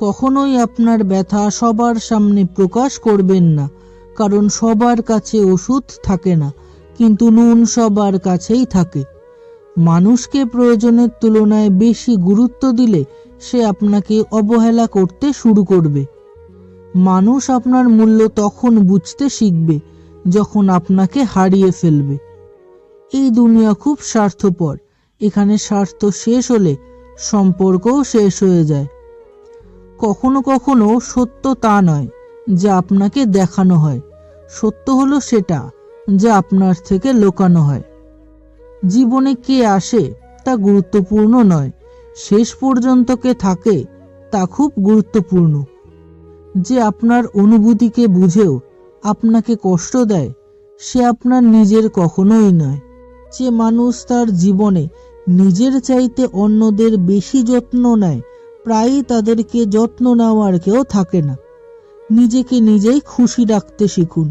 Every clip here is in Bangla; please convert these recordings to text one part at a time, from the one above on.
কখনোই আপনার ব্যথা সবার সামনে প্রকাশ করবেন না, কারণ সবার কাছে ওষুধ থাকে না, কিন্তু নুন সবার কাছেই থাকে। মানুষকে প্রয়োজনের তুলনায় বেশি গুরুত্ব দিলে সে আপনাকে অবহেলা করতে শুরু করবে। মানুষ আপনার মূল্য তখন বুঝতে শিখবে, যখন আপনাকে হারিয়ে ফেলবে। এই দুনিয়া খুব স্বার্থপর, এখানে স্বার্থ শেষ হলে সম্পর্কও শেষ হয়ে যায়। কখনো কখনো সত্য তা নয়, যা আপনাকে দেখানো হয়। সত্য হলো সেটা, যা আপনার থেকে লোকানো হয়। জীবনে কে আসে তা গুরুত্বপূর্ণ নয়, শেষ পর্যন্ত কে থাকে তা খুব গুরুত্বপূর্ণ। যে আপনার অনুভূতিকে বুঝেও আপনাকে কষ্ট দেয়, সে আপনার নিজের কখনোই নয়। যে মানুষ তার জীবনে নিজের চাইতে অন্যদের বেশি যত্ন নেয় প্রায়ই তাদেরকে যত্ন নেওয়ার কেউ থাকে না। নিজেকে নিজেই খুশি রাখতে শিখুন।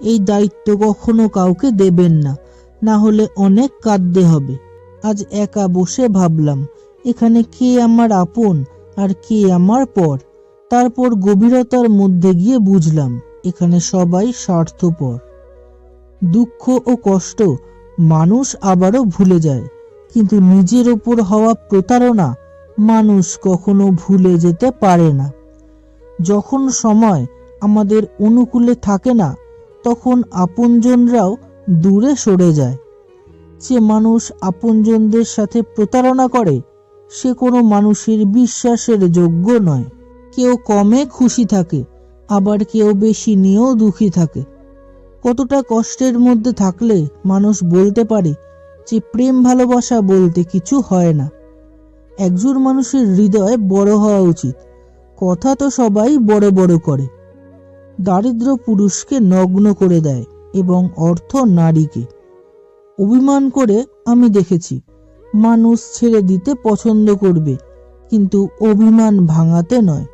এই দায়িত্ব কখনো কাউকে দেবেন না না হলে অনেক কাঁদতে হবে। আজ একা বসে ভাবলাম, এখানে কে আমার আপন আর কে আমার পর? তারপর গভীরতার মধ্যে গিয়ে বুঝলাম, এখানে সবাই স্বার্থপর। দুঃখ ও কষ্ট মানুষ আবারও ভুলে যায়, কিন্তু নিজের ওপর হওয়া প্রতারণা মানুষ কখনো ভুলে যেতে পারে না। যখন সময় আমাদের অনুকূলে থাকে না, তখন আপনজনরাও দূরে সরে যায়। যে মানুষ আপনজনদের সাথে প্রতারণা করে, সে কোনো মানুষের বিশ্বাসের যোগ্য নয়। কেউ কমে খুশি থাকে, আবার কেউ বেশি নিয়েও দুঃখী থাকে। কতটা কষ্টের মধ্যে থাকলে মানুষ বলতে পারে যে, প্রেম ভালোবাসা বলতে কিছু হয় না। একজন মানুষের হৃদয় বড় হওয়া উচিত। কথা তো সবাই বড় বড় করে। দারিদ্র পুরুষকে নগ্ন করে দেয় এবং অর্থ নারীকে। অভিমান করে আমি দেখেছি, মানুষ ছেড়ে দিতে পছন্দ করবে, কিন্তু অভিমান ভাঙাতে নয়।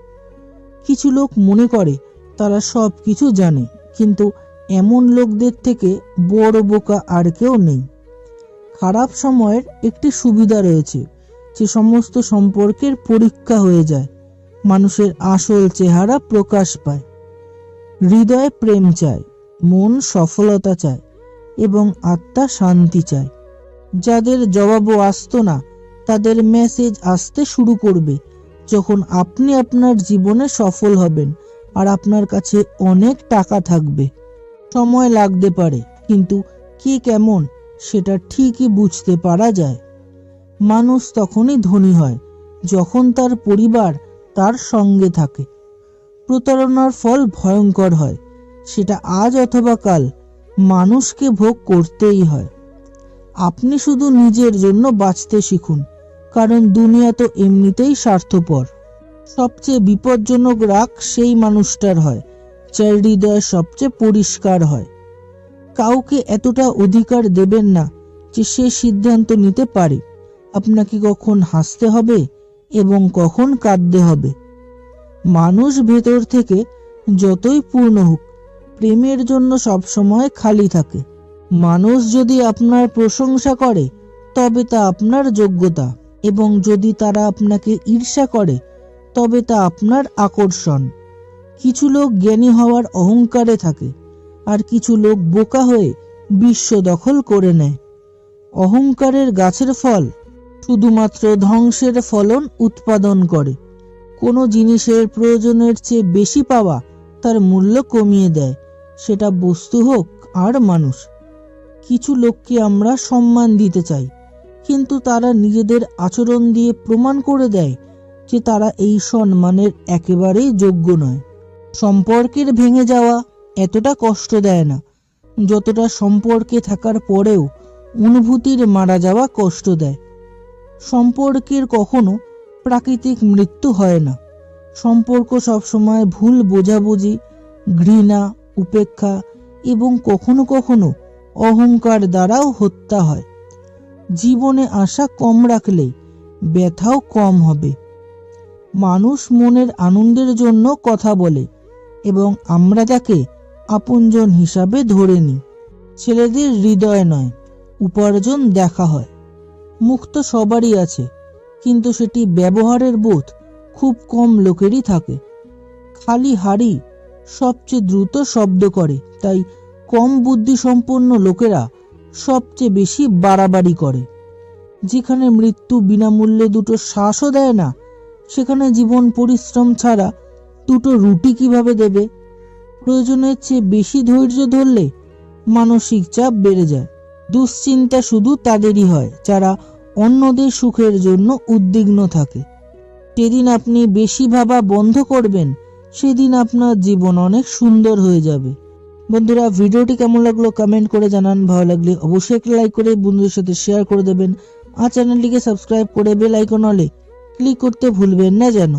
কিছু লোক মনে করে, তারা সব কিছু জানে, কিন্তু এমন লোকদের থেকে বড় বোকা আর কেউ নেই। খারাপ সময়ের একটি সুবিধা রয়েছে। যে সমস্ত সম্পর্কের পরীক্ষা হয়ে যায়, মানুষের আসল চেহারা প্রকাশ পায়। হৃদয় প্রেম চায়, মন সফলতা চায় এবং আত্মা শান্তি চায়। যাদের জবাবও আসতো না, তাদের মেসেজ আসতে শুরু করবে যখন আপনি আপনার জীবনে সফল হবেন আর আপনার কাছে অনেক টাকা থাকবে। সময় লাগতে পারে, কিন্তু কে কেমন সেটা ঠিকই বুঝতে পারা যায়। মানুষ তখনই ধনী হয়, যখন তার পরিবার তার সঙ্গে থাকে। প্রতারণার ফল ভয়ঙ্কর হয়, সেটা আজ অথবা কাল মানুষকে ভোগ করতেই হয়। আপনি শুধু নিজের জন্য বাঁচতে শিখুন, কারণ দুনিয়া তো এমনিতেই স্বার্থপর। সবচেয়ে বিপজ্জনক রাগ সেই মানুষটার হয়, যার হৃদয় সবচেয়ে পরিষ্কার হয়। কাউকে এতটা অধিকার দেবেন না যে সে সিদ্ধান্ত নিতে পারে। আপনাকে কখন হাসতে হবে এবং কখন কাঁদতে হবে? মানুষ ভেতর থেকে যতই পূর্ণ হোক, প্রেমের জন্য সবসময় খালি থাকে। মানুষ যদি আপনার প্রশংসা করে, তবে তা আপনার যোগ্যতা এবং যদি তারা আপনাকে ঈর্ষা করে, তবে তা আপনার আকর্ষণ। কিছু লোক জ্ঞানী হওয়ার অহংকারে থাকে আর কিছু লোক বোকা হয়ে বিশ্ব দখল করে নেয়। অহংকারের গাছের ফল শুধুমাত্র ধ্বংসের ফলন উৎপাদন করে। কোনো জিনিসের প্রয়োজনের চেয়ে বেশি পাওয়া তার মূল্য কমিয়ে দেয়। সেটা বস্তু হোক আর মানুষ। কিছু লোককে আমরা সম্মান দিতে চাই, কিন্তু তারা নিজেদের আচরণ দিয়ে প্রমাণ করে দেয় যে তারা এই সম্মানের একেবারেই যোগ্য নয়। সম্পর্কের ভেঙে যাওয়া এতটা কষ্ট দেয় না, যতটা সম্পর্কে থাকার পরেও অনুভূতির মারা যাওয়া কষ্ট দেয়। সম্পর্কের কখনো প্রাকৃতিক মৃত্যু হয় না। সম্পর্ক সবসময় ভুল বোঝাবুঝি, ঘৃণা, উপেক্ষা এবং কখনো কখনো অহংকার দ্বারাও হত্যা হয়। জীবনে আশা কম রাখলেই ব্যথাও কম হবে। মানুষ মনের আনন্দের জন্য কথা বলে এবং আমরা তাকে আপনজন হিসাবে ধরে নিই। ছেলেদের হৃদয় নয়, উপার্জন দেখা হয়। মুখ তো সবারই আছে, কিন্তু সেটি ব্যবহারের বোধ খুব কম লোকেরই থাকে। খালি হাড়ি সবচেয়ে দ্রুত শব্দ করে, তাই কম বুদ্ধি সম্পন্ন লোকেরা সবচেয়ে বেশি বাড়াবাড়ি করে। যেখানে মৃত্যু বিনামূল্যে দুটো শ্বাসও দেয় না, সেখানে জীবন পরিশ্রম ছাড়া দুটো রুটি কীভাবে দেবে? প্রয়োজনের চেয়ে বেশি ধৈর্য ধরলে মানসিক চাপ বেড়ে যায়। দুশ্চিন্তা শুধু তাদেরই হয়, যারা অন্যদের সুখের জন্য উদ্বিগ্ন থাকে। যেদিন আপনি বেশি ভাবা বন্ধ করবেন, সেদিন আপনার জীবন অনেক সুন্দর হয়ে যাবে। বন্ধুরা, ভিডিওটি কেমন লাগল কমেন্ট করে জানান। ভালো লাগলে অবশ্যই একটা লাইক করে বন্ধুদের সাথে শেয়ার করে দেবেন। আর চ্যানেলটিকে সাবস্ক্রাইব করে বেল আইকন অলে ক্লিক করতে ভুলবেন না যেন।